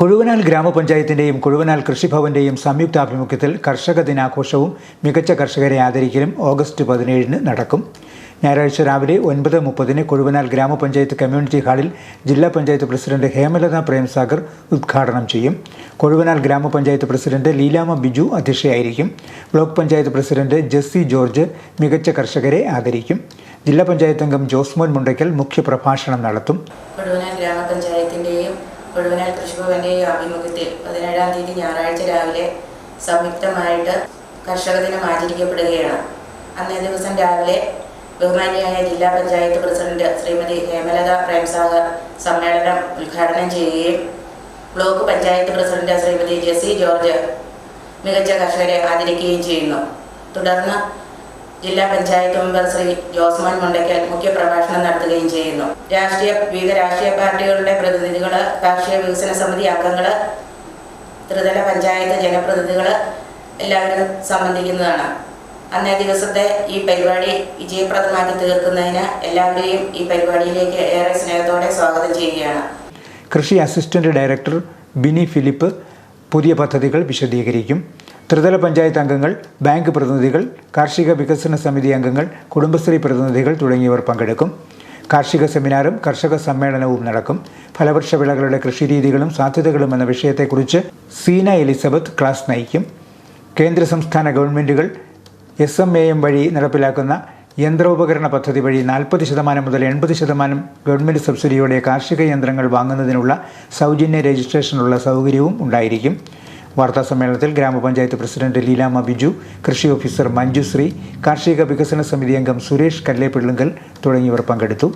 കൊഴുവനാൽ ഗ്രാമപഞ്ചായത്തിന്റെയും കൊഴുവനാൽ കൃഷിഭവന്റെയും സംയുക്താഭിമുഖ്യത്തിൽ കർഷക ദിനാഘോഷവും മികച്ച കർഷകരെ ആദരിക്കലും ഓഗസ്റ്റ് പതിനേഴിന് നടക്കും. ഞായറാഴ്ച രാവിലെ ഒൻപത് മുപ്പതിന് കൊഴുവനാൽ ഗ്രാമപഞ്ചായത്ത് കമ്മ്യൂണിറ്റി ഹാളിൽ ജില്ലാ പഞ്ചായത്ത് പ്രസിഡന്റ് ഹേമലത പ്രേംസാഗർ ഉദ്ഘാടനം ചെയ്യും. കൊഴുവനാൽ ഗ്രാമപഞ്ചായത്ത് പ്രസിഡന്റ് ലീലാമ ബിജു അധ്യക്ഷയായിരിക്കും. ബ്ലോക്ക് പഞ്ചായത്ത് പ്രസിഡന്റ് ജെസ്സി ജോർജ് മികച്ച കർഷകരെ ആദരിക്കും. ജില്ലാ പഞ്ചായത്ത് അംഗം ജോസ്മോൻ മുണ്ടയ്ക്കൽ മുഖ്യപ്രഭാഷണം നടത്തും. കൊഴുവനാൽ കൊടുവനാൽ കൃഷിഭവന്റെയും ആഭിമുഖ്യത്തിൽ പതിനേഴാം തീയതി ഞായറാഴ്ച രാവിലെ സംയുക്തമായിട്ട് കർഷക ദിനം ആചരിക്കപ്പെടുകയാണ്. അന്നേ ദിവസം രാവിലെ ബഹുമാനിയായ ജില്ലാ പഞ്ചായത്ത് പ്രസിഡന്റ് ശ്രീമതി ഹേമലത പ്രേംസാഗർ സമ്മേളനം ഉദ്ഘാടനം ചെയ്യുകയും ബ്ലോക്ക് പഞ്ചായത്ത് പ്രസിഡന്റ് ശ്രീമതി ജെസി ജോർജ് മികച്ച കർഷകരെ ആദരിക്കുകയും ചെയ്യുന്നു. തുടർന്ന് ജില്ലാ പഞ്ചായത്ത് മെമ്പർ ശ്രീ ജോസ്മോൻ മുണ്ടയ്ക്കൽ മുഖ്യപ്രഭാഷണം നടത്തുകയും ചെയ്യുന്നു. രാഷ്ട്രീയ വിവിധ രാഷ്ട്രീയ പാർട്ടികളുടെ പ്രതിനിധികൾ കാർഷിക വികസന സമിതി അംഗങ്ങൾ ത്രിതല പഞ്ചായത്ത് ജനപ്രതിനിധികൾ എല്ലാവരും സംബന്ധിക്കുന്നതാണ്. അന്നേ ദിവസത്തെ ഈ പരിപാടി വിജയപ്രദമാക്കി തീർക്കുന്നതിന് എല്ലാവരെയും ഈ പരിപാടിയിലേക്ക് ഏറെ സ്നേഹത്തോടെ സ്വാഗതം ചെയ്യുകയാണ്. കൃഷി അസിസ്റ്റന്റ് ഡയറക്ടർ ബിനി ഫിലിപ്പ് പുതിയ പദ്ധതികൾ വിശദീകരിക്കും. ത്രിതല പഞ്ചായത്ത് അംഗങ്ങൾ ബാങ്ക് പ്രതിനിധികൾ കാർഷിക വികസന സമിതി അംഗങ്ങൾ കുടുംബശ്രീ പ്രതിനിധികൾ തുടങ്ങിയവർ പങ്കെടുക്കും. കാർഷിക സെമിനാറും കർഷക സമ്മേളനവും നടക്കും. ഫലവൃക്ഷ വിളകളുടെ കൃഷിരീതികളും സാധ്യതകളും എന്ന വിഷയത്തെക്കുറിച്ച് സീന എലിസബത്ത് ക്ലാസ് നയിക്കും. കേന്ദ്ര സംസ്ഥാന ഗവൺമെന്റുകൾ എസ് എം എ എം വഴി നടപ്പിലാക്കുന്ന യന്ത്രോപകരണ പദ്ധതി വഴി നാൽപ്പത് ശതമാനം മുതൽ എൺപത് ശതമാനം ഗവൺമെന്റ് സബ്സിഡിയോടെ കാർഷിക യന്ത്രങ്ങൾ വാങ്ങുന്നതിനുള്ള സൗജന്യ രജിസ്ട്രേഷനുള്ള സൗകര്യവും ഉണ്ടായിരിക്കും. വാർത്താ സമ്മേളനത്തിൽ ഗ്രാമപഞ്ചായത്ത് പ്രസിഡന്റ് ലീലാമ ബിജു കൃഷി ഓഫീസർ മഞ്ജുശ്രീ കാർഷിക വികസന സമിതി അംഗം സുരേഷ് കല്ലേപ്പിള്ളുങ്കൽ തുടങ്ങിയവർ പങ്കെടുത്തു.